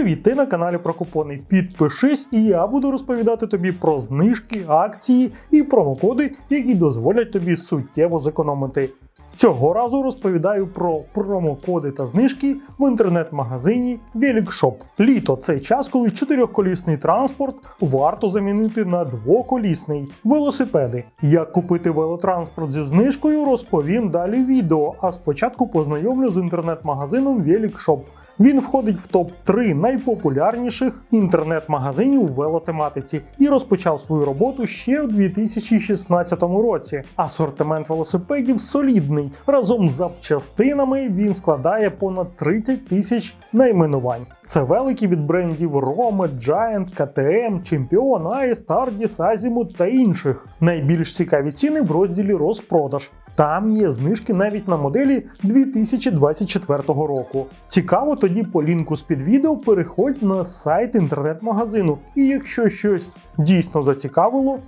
Привіт, ти на каналі про купони. Підпишись, і я буду розповідати тобі про знижки, акції і промокоди, які дозволять тобі суттєво зекономити. Цього разу розповідаю про промокоди та знижки в інтернет-магазині Великшоп. Літо це час, коли чотирьохколісний транспорт варто замінити на двоколісний велосипеди. Як купити велотранспорт зі знижкою, розповім далі відео. А спочатку познайомлю з інтернет-магазином Великшоп. Він входить в топ-3 найпопулярніших інтернет-магазинів у велотематиці і розпочав свою роботу ще у 2016 році. Асортимент велосипедів солідний. Разом з запчастинами він складає понад 30 тисяч найменувань. Це велики від брендів Rome, Giant, KTM, Champion, Ice, Tardis, Azimut та інших. Найбільш цікаві ціни в розділі розпродаж. Там є знижки навіть на моделі 2024 року. Цікаво, тоді по лінку з під відео переходь на сайт інтернет-магазину. І якщо щось дійсно зацікавило,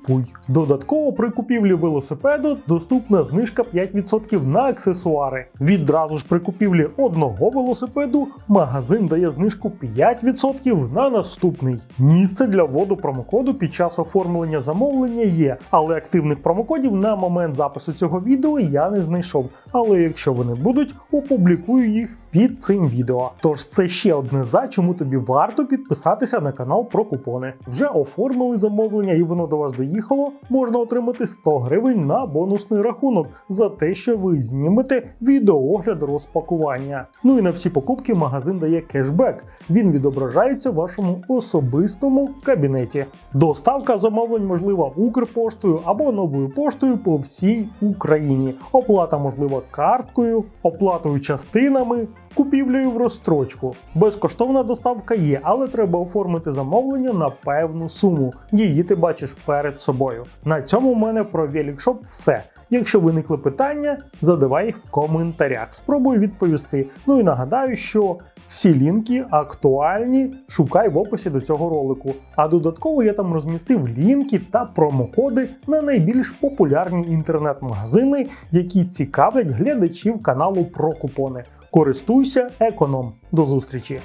купуй. Додатково при купівлі велосипеду доступна знижка 5% на аксесуари. Відразу ж при купівлі одного велосипеду магазин дає знижку 5% на наступний. Місце для вводу промокоду під час оформлення замовлення є, але активних промокодів на момент запису цього відео я не знайшов. Але якщо вони будуть, опублікую їх під цим відео. Тож це ще одне за, чому тобі варто підписатися на канал про купони. Вже оформили замовлення і воно до вас доїхало, можна отримати 100 гривень на бонусний рахунок за те, що ви знімете відеоогляд розпакування. Ну і на всі покупки магазин дає кешбек. Він відображається в вашому особистому кабінеті. Доставка замовлень можлива Укрпоштою або новою поштою по всій Україні. Оплата можлива карткою, оплатою частинами. Купівлею в розстрочку. Безкоштовна доставка є, але треба оформити замовлення на певну суму. Її ти бачиш перед собою. На цьому в мене про Великшоп все. Якщо виникли питання, задавай їх в коментарях. Спробую відповісти. Ну і нагадаю, що всі лінки актуальні, шукай в описі до цього ролику. А додатково я там розмістив лінки та промокоди на найбільш популярні інтернет-магазини, які цікавлять глядачів каналу про купони. Користуйся економ. До зустрічі!